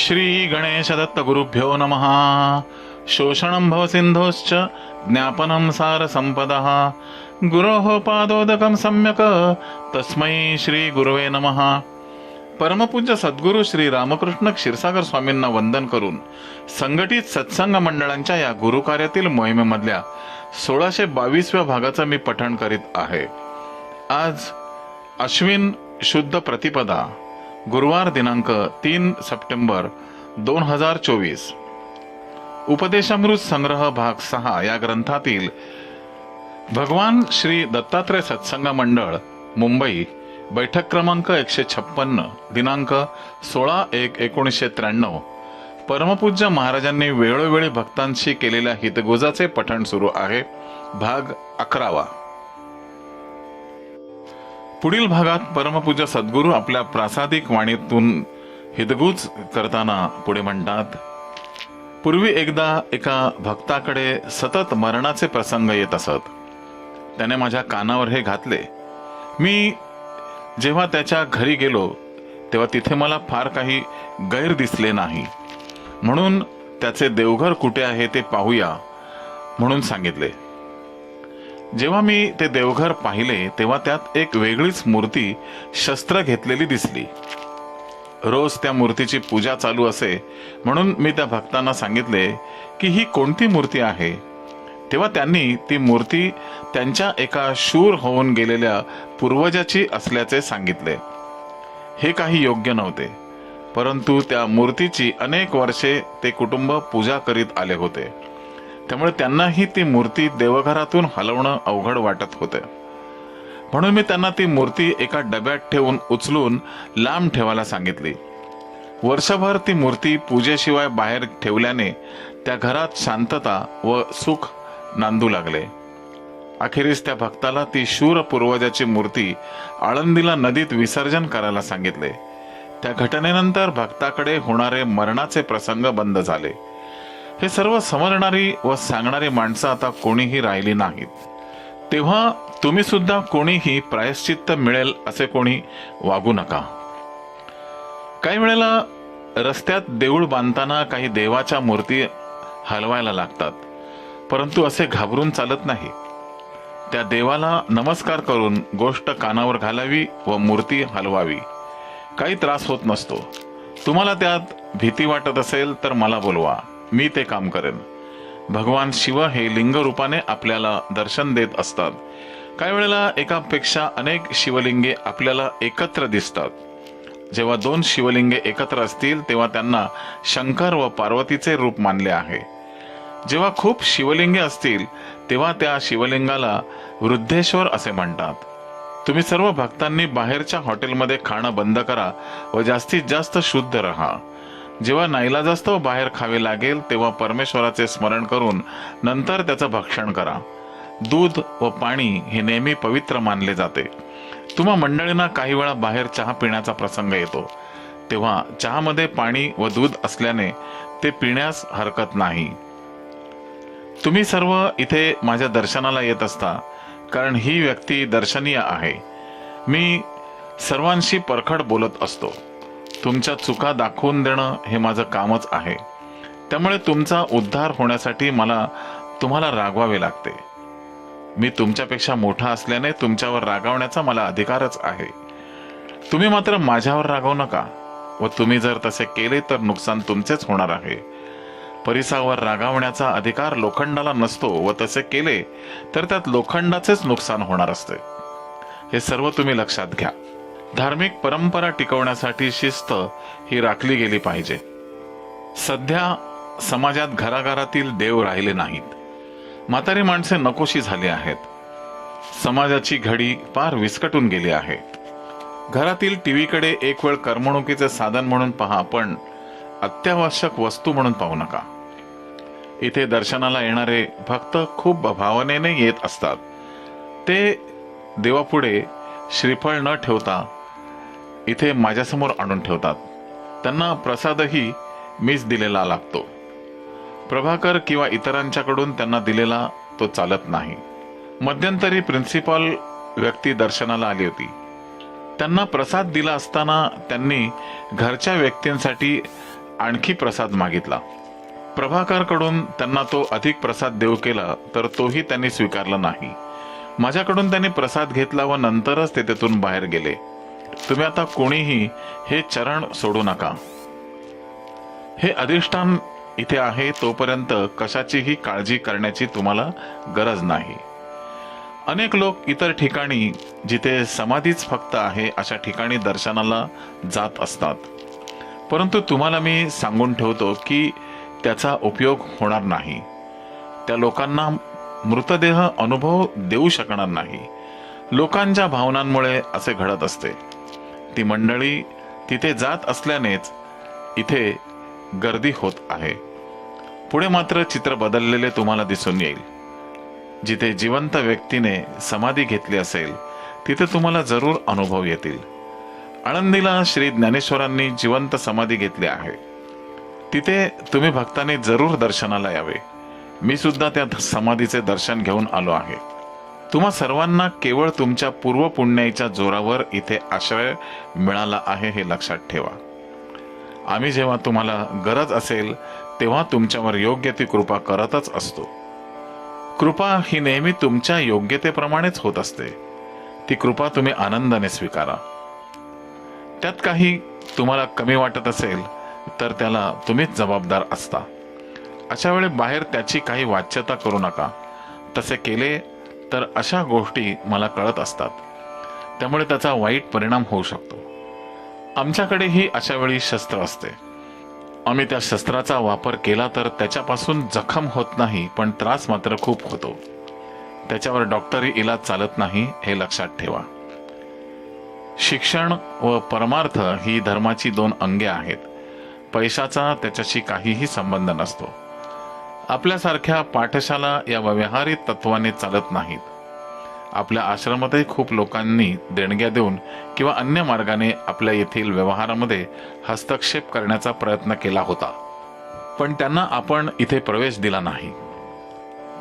श्री गणेश दत्त गुरुभ्यो नमः। शोषणं भवसिन्धोश्च ज्ञापनं सारसम्पदः गुरोः पादोदकं सम्यक् तस्मै श्री गुरुवे नमः। परमपूज्य सद्गुरू श्री रामकृष्ण क्षीरसागर स्वामींना वंदन करून संघटित सत्संग मंडळांच्या या गुरुकार्यातील मोहिमेमधल्या सोळाशे बावीसव्या भागाचं मी पठण करीत आहे. आज अश्विन शुद्ध प्रतिपदा गुरुवार दिनांक तीन सप्टेंबर दोन हजार चोवीस. उपदेशामृत संग्रह भाग सहा या ग्रंथातील भगवान श्री दत्तात्रय सत्संग मंडळ मुंबई बैठक क्रमांक एकशे छप्पन्न दिनांक सोळा एक एकोणीसशे त्र्याण्णव. परमपूज्य महाराजांनी वेळोवेळी भक्तांशी केलेल्या हितगुजाचे पठण सुरू आहे. भाग अकरावा. पुढील भागात परमपूज्य सद्गुरू आपल्या प्रासादिक वाणीतून हितगुज करताना पुढे म्हणतात पूर्वी एकदा एका भक्ताकडे सतत मरणाचे प्रसंग येत असत. त्याने माझ्या कानावर हे घातले. मी जेव्हा त्याच्या घरी गेलो तेव्हा तिथे मला फार काही गैर दिसले नाही. म्हणून त्याचे देवघर कुठे आहे ते पाहूया म्हणून सांगितले. जेव्हा मी ते देवघर पाहिले तेव्हा त्यात एक वेगळीच मूर्ती शस्त्र घेतलेली दिसली. रोज त्या मूर्तीची पूजा चालू असे म्हणून मी त्या भक्तांना सांगितले की ही कोणती मूर्ती आहे? तेव्हा त्यांनी ती मूर्ती त्यांच्या एका शूर होऊन गेलेल्या पूर्वजाची असल्याचे सांगितले. हे काही योग्य नव्हते परंतु त्या मूर्तीची अनेक वर्षे ते कुटुंब पूजा करीत आले होते. त्यामुळे त्यांनाही ती मूर्ती देवघरातून हलवणं अवघड वाटत होतं. म्हणून मी त्यांना ती मूर्ती एका डब्यात ठेवून उचलून लांब ठेवायला सांगितली. वर्षभर ती मूर्ती पूजेशिवाय बाहेर ठेवल्याने त्या घरात शांतता व सुख नांदू लागले. अखेरीस त्या भक्ताला ती शूर पूर्वजाची मूर्ती आळंदीला नदीत विसर्जन करायला सांगितले. त्या घटनेनंतर भक्ताकडे होणारे मरणाचे प्रसंग बंद झाले. हे सर्व समजणारी व सांगणारी माणसं आता कोणीही राहिली नाहीत. तेव्हा तुम्ही सुद्धा कोणीही प्रायश्चित्त मिळेल असे कोणी वागू नका. काही वेळेला रस्त्यात देऊळ बांधताना काही देवाच्या मूर्ती हलवायला लागतात परंतु असे घाबरून चालत नाही. त्या देवाला नमस्कार करून गोष्ट कानावर घालावी व मूर्ती हलवावी. काही त्रास होत नसतो. तुम्हाला त्यात भीती वाटत असेल तर मला बोलवा. मी ते काम करेन. भगवान शिव हे लिंग रूपाने आपल्याला दर्शन देत असतात. काही वेळेला एकापेक्षा अनेक शिवलिंगे आपल्याला एकत्र दिसतात. जेव्हा दोन शिवलिंगे एकत्र असतील तेव्हा त्यांना शंकर व पार्वतीचे रूप मानले आहे. जेव्हा खूप शिवलिंगे असतील तेव्हा त्या शिवलिंगाला वृद्धेश्वर असे म्हणतात. तुम्ही सर्व भक्तांनी बाहेरच्या हॉटेलमध्ये खाणं बंद करा व जास्तीत जास्त शुद्ध राहा. जेव्हा नाईलाजास्तव बाहेर खावे लागेल तेव्हा परमेश्वराचे स्मरण करून नंतर त्याचं भक्षण करा. दूध व पाणी हे नेहमी पवित्र मानले जाते. तुम्हा मंडळींना काही वेळा बाहेर चहा पिण्याचा प्रसंग येतो. तेव्हा चहामध्ये पाणी व दूध असल्याने ते पिण्यास हरकत नाही. तुम्ही सर्व इथे माझ्या दर्शनाला येत असता कारण ही व्यक्ती दर्शनीय आहे. मी सर्वांशी परखड बोलत असतो. तुमच्या चुका दाखवून देणं हे माझं कामच आहे. त्यामुळे तुमचा उद्धार होण्यासाठी मला तुम्हाला रागवावे लागते. मी तुमच्यापेक्षा मोठा असल्याने तुमच्यावर रागावण्याचा मला अधिकारच आहे. तुम्ही मात्र माझ्यावर रागवू नका व तुम्ही जर तसे केले तर नुकसान तुमचेच होणार आहे. परिसावर रागावण्याचा अधिकार लोखंडाला नसतो व तसे केले तर त्यात लोखंडाचेच नुकसान होणार असते. हे सर्व तुम्ही लक्षात घ्या. धार्मिक परंपरा टिकवण्यासाठी शिस्त ही राखली गेली पाहिजे. सध्या समाजात घराघरातील देव राहिले नाहीत. म्हातारी माणसे नकोशी झाली आहेत. समाजाची घडी फार विस्कटून गेली आहे. घरातील टीव्हीकडे एक वेळ करमणुकीचे साधन म्हणून पहा पण अत्यावश्यक वस्तू म्हणून पाहू नका. इथे दर्शनाला येणारे भक्त खूप भावनेने येत असतात. ते देवापुढे श्रीफळ न ठेवता इथे माझ्यासमोर आणून ठेवतात. त्यांना प्रसादही मीच दिलेला लागतो. प्रभाकर किंवा इतरांच्याकडून त्यांना दिलेला तो चालत नाही. मध्यंतरी प्रिन्सिपॉल व्यक्ती दर्शनाला आली होती. त्यांना प्रसाद दिला असताना त्यांनी घरच्या व्यक्तींसाठी आणखी प्रसाद मागितला. प्रभाकरकडून त्यांना तो अधिक प्रसाद देऊ केला तर तोही त्यांनी स्वीकारला नाही. माझ्याकडून त्यांनी प्रसाद घेतला व नंतरच ते तेथून बाहेर गेले. तुम्ही आता कोणीही हे चरण सोडू नका. हे अधिष्ठान इथे आहे तोपर्यंत कशाचीही काळजी करण्याची तुम्हाला गरज नाही. अनेक लोक इतर ठिकाणी जिथे समाधीच फक्त आहे अशा ठिकाणी दर्शनाला जात असतात. परंतु तुम्हाला मी सांगून ठेवतो की त्याचा उपयोग होणार नाही. त्या लोकांना मृतदेह अनुभव देऊ शकणार नाही. लोकांच्या भावनांमुळे असे घडत असते. ती मंडळी तिथे जात असल्यानेच इथे गर्दी होत आहे. पुढे मात्र चित्र बदललेले तुम्हाला दिसून येईल. जिथे जिवंत व्यक्तीने समाधी घेतली असेल तिथे तुम्हाला जरूर अनुभव येतील. आळंदीला श्री ज्ञानेश्वरांनी जिवंत समाधी घेतली आहे. तिथे तुम्ही भक्तांनी जरूर दर्शनाला यावे. मी सुद्धा त्या समाधीचे दर्शन घेऊन आलो आहे. तुम्हा सर्वांना केवळ तुमच्या पूर्वपुण्याईच्या जोरावर इथे आश्रय मिळाला आहे हे लक्षात ठेवा. आम्ही जेव्हा तुम्हाला गरज असेल तेव्हा तुमच्यावर योग्य ती कृपा करतच असतो. कृपा ही नेहमी तुमच्या योग्यतेप्रमाणेच होत असते. ती कृपा तुम्ही आनंदाने स्वीकारा. त्यात काही तुम्हाला कमी वाटत असेल तर त्याला तुम्हीच जबाबदार असता. अशा वेळी बाहेर त्याची काही वाच्यता करू नका. तसे केले तर अशा गोष्टी मला कळत असतात. त्यामुळे त्याचा वाईट परिणाम होऊ शकतो. आमच्याकडेही अशा वेळी शस्त्र असते. आम्ही त्या शस्त्राचा वापर केला तर त्याच्यापासून जखम होत नाही पण त्रास मात्र खूप होतो. त्याच्यावर डॉक्टरी इलाज चालत नाही हे लक्षात ठेवा. शिक्षण व परमार्थ ही धर्माची दोन अंगे आहेत. पैशाचा त्याच्याशी काहीही संबंध नसतो. आपल्यासारख्या पाठशाला या व्यवहारिक तत्वाने चालत नाहीत. आपल्या आश्रमातही खूप लोकांनी देणग्या देऊन किंवा अन्य मार्गाने आपल्या येथील व्यवहारामध्ये हस्तक्षेप करण्याचा प्रयत्न केला होता. पण त्यांना आपण इथे प्रवेश दिला नाही.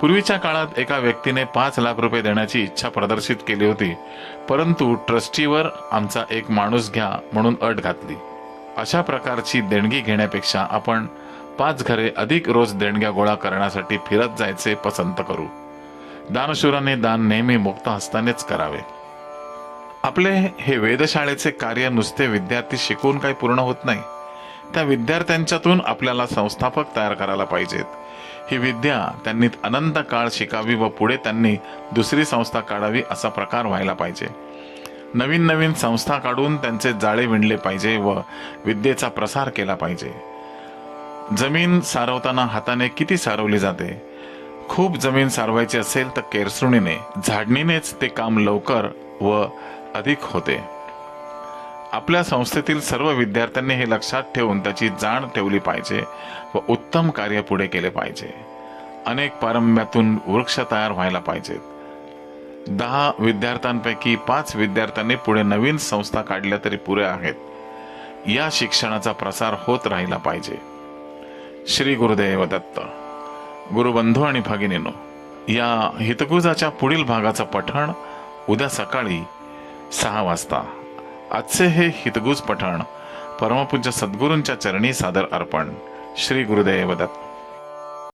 पूर्वीच्या काळात एका व्यक्तीने पाच लाख रुपये देण्याची इच्छा प्रदर्शित केली होती परंतु ट्रस्टीवर आमचा एक माणूस घ्या म्हणून अट घातली. अशा प्रकारची देणगी घेण्यापेक्षा आपण पाच घरे अधिक रोज देणग्या गोळा करण्यासाठी फिरत जायचे पसंत करू. दानशूराने दान नेहमी मुक्त हस्तानेच करावे. आपले हे वेधशाळेचे कार्य नुसते विद्यार्थी शिकून काही पूर्ण होत नाही. त्या विद्यार्थ्यांच्यातून आपल्याला संस्थापक तयार करायला पाहिजेत. ही विद्या त्यांनी अनंत काळ शिकावी व पुढे त्यांनी दुसरी संस्था काढावी असा प्रकार व्हायला पाहिजे. नवीन नवीन संस्था काढून त्यांचे जाळे विणले पाहिजे व विद्येचा प्रसार केला पाहिजे. जमीन सारवताना हाताने किती सारवली जाते? खूप जमीन सारवायची असेल तर केरसुणीने झाडणीनेच ते काम लवकर व अधिक होते. आपल्या संस्थेतील सर्व विद्यार्थ्यांनी हे लक्षात ठेवून त्याची जाण ठेवली पाहिजे व उत्तम कार्य पुढे केले पाहिजे. अनेक पारंब्यातून वृक्ष तयार व्हायला पाहिजेत. दहा विद्यार्थ्यांपैकी पाच विद्यार्थ्यांनी पुढे नवीन संस्था काढल्या तरी पुऱ्या आहेत. या शिक्षणाचा प्रसार होत राहिला पाहिजे. श्री गुरुदेव दत्त गुरुबंधू आणि भगिनीनो या हितगुजाच्या पुढील भागाचं पठण उद्या सकाळी सहा वाजता. आजचे हे हितगुज पठण परमपूज्य सद्गुरूंच्या चरणी सादर अर्पण. श्री गुरुदेव दत्त